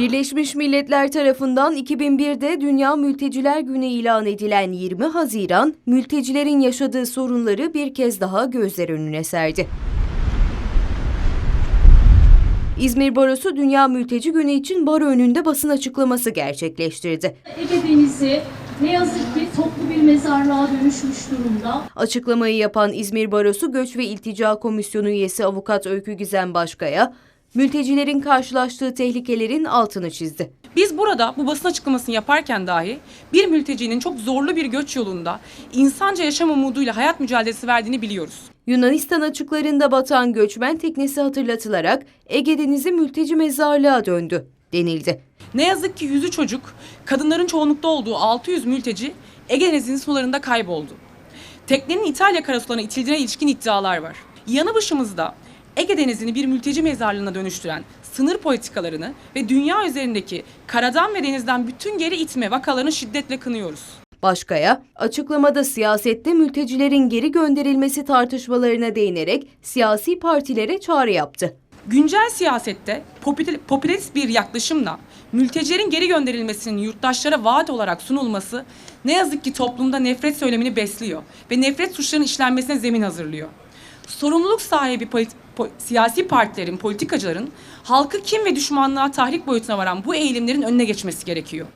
Birleşmiş Milletler tarafından 2001'de Dünya Mülteciler Günü ilan edilen 20 Haziran, mültecilerin yaşadığı sorunları bir kez daha gözler önüne serdi. İzmir Barosu Dünya Mülteci Günü için baro önünde basın açıklaması gerçekleştirdi. Ege Denizi ne yazık ki toplu bir mezarlığa dönüşmüş durumda. Açıklamayı yapan İzmir Barosu Göç ve İltica Komisyonu üyesi avukat Öykü Gizem Başkaya, mültecilerin karşılaştığı tehlikelerin altını çizdi. Biz burada bu basın açıklamasını yaparken dahi bir mültecinin çok zorlu bir göç yolunda insanca yaşam umuduyla hayat mücadelesi verdiğini biliyoruz. Yunanistan açıklarında batan göçmen teknesi hatırlatılarak Ege Denizi mülteci mezarlığa döndü denildi. Ne yazık ki yüzü çocuk, kadınların çoğunlukta olduğu 600 mülteci Ege Denizi'nin sularında kayboldu. Teknenin İtalya karasularına itildiğine ilişkin iddialar var. Yanı başımızda Ege Denizi'ni bir mülteci mezarlığına dönüştüren sınır politikalarını ve dünya üzerindeki karadan ve denizden bütün geri itme vakalarını şiddetle kınıyoruz. Başkaya, açıklamada siyasette mültecilerin geri gönderilmesi tartışmalarına değinerek siyasi partilere çağrı yaptı. Güncel siyasette popülist bir yaklaşımla mültecilerin geri gönderilmesinin yurttaşlara vaat olarak sunulması ne yazık ki toplumda nefret söylemini besliyor ve nefret suçlarının işlenmesine zemin hazırlıyor. Sorumluluk sahibi po- siyasi partilerin, politikacıların halkı kim ve düşmanlığa tahrik boyutuna varan bu eğilimlerin önüne geçmesi gerekiyor.